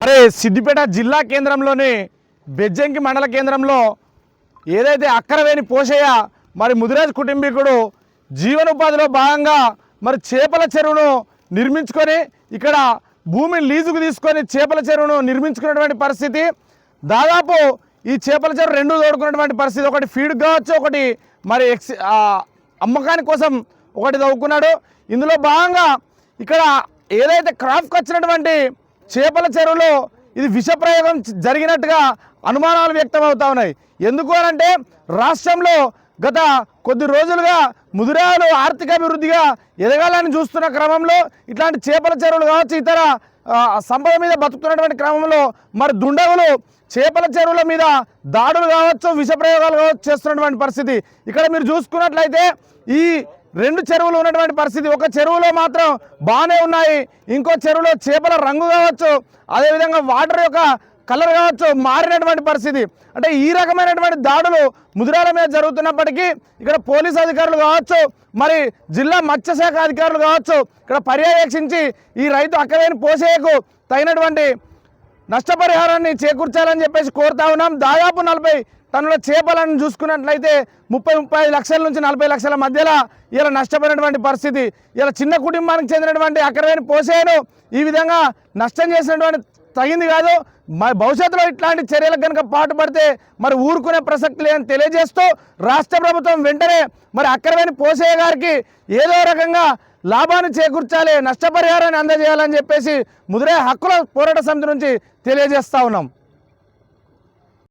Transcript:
అరే సిద్దిపేట జిల్లా కేంద్రంలోని బెజ్జంకి మండల కేంద్రంలో ఏదైతే అక్కరవేని పోషయ్య మరి ముదిరాజ్ కుటుంబీకుడు జీవనోపాధిలో భాగంగా మరి చేపల చెరువును నిర్మించుకొని ఇక్కడ భూమిని లీజుకు తీసుకొని చేపల చెరువును నిర్మించుకున్నటువంటి పరిస్థితి దాదాపు ఈ చేపల చెరువు రెండు తోడుకున్నటువంటి పరిస్థితి ఒకటి ఫీడ్ కావచ్చు ఒకటి మరి ఎక్స్ అమ్మకాని కోసం ఒకటి తవ్వుకున్నాడు. ఇందులో భాగంగా ఇక్కడ ఏదైతే క్రాఫ్ట్కి వచ్చినటువంటి చేపల చెరువులో ఇది విష ప్రయోగం జరిగినట్టుగా అనుమానాలు వ్యక్తమవుతా ఉన్నాయి. ఎందుకు అనంటే రాష్ట్రంలో గత కొద్ది రోజులుగా ముదిరాలు ఆర్థికాభివృద్ధిగా ఎదగాలని చూస్తున్న క్రమంలో ఇట్లాంటి చేపల చెరువులు కావచ్చు ఇతర సంపద మీద బతుకుతున్నటువంటి క్రమంలో మరి దుండగులు చేపల చెరువుల మీద దాడులు కావచ్చు విష ప్రయోగాలు కావచ్చు చేస్తున్నటువంటి పరిస్థితి. ఇక్కడ మీరు చూసుకున్నట్లయితే ఈ రెండు చెరువులు ఉన్నటువంటి పరిస్థితి. ఒక చెరువులో మాత్రం బాగానే ఉన్నాయి. ఇంకో చెరువులో చేపల రంగు కావచ్చు అదేవిధంగా వాటర్ యొక్క కలర్ కావచ్చు మారినటువంటి పరిస్థితి. అంటే ఈ రకమైనటువంటి దాడులు ముదిరాల మీద జరుగుతున్నప్పటికీ ఇక్కడ పోలీస్ అధికారులు కావచ్చు మరి జిల్లా మత్స్యశాఖ అధికారులు కావచ్చు ఇక్కడ పర్యవేక్షించి ఈ రైతు అక్కడైన పోసేయకు తగినటువంటి నష్టపరిహారాన్ని చేకూర్చాలని చెప్పేసి కోరుతా ఉన్నాం. దాదాపు నలభై తనలో చేపలను చూసుకున్నట్లయితే ముప్పై ముప్పై లక్షల నుంచి నలభై లక్షల మధ్యలో ఇలా నష్టపోయినటువంటి పరిస్థితి. ఇలా చిన్న కుటుంబానికి చెందినటువంటి అక్కడైన పోసేను ఈ విధంగా నష్టం చేసినటువంటి తగింది కాదు. మరి భవిష్యత్తులో ఇట్లాంటి చర్యలకు కనుక పాటుపడితే మరి ఊరుకునే ప్రసక్తి లేదని తెలియజేస్తూ రాష్ట్ర ప్రభుత్వం వెంటనే మరి అక్కడమైన పోసయ్య గారికి ఏదో రకంగా లాభాన్ని చేకూర్చాలి నష్టపరిహారాన్ని అందజేయాలని చెప్పేసి ముదిరే హక్కుల పోరాట సమితి నుంచి తెలియజేస్తా ఉన్నాం.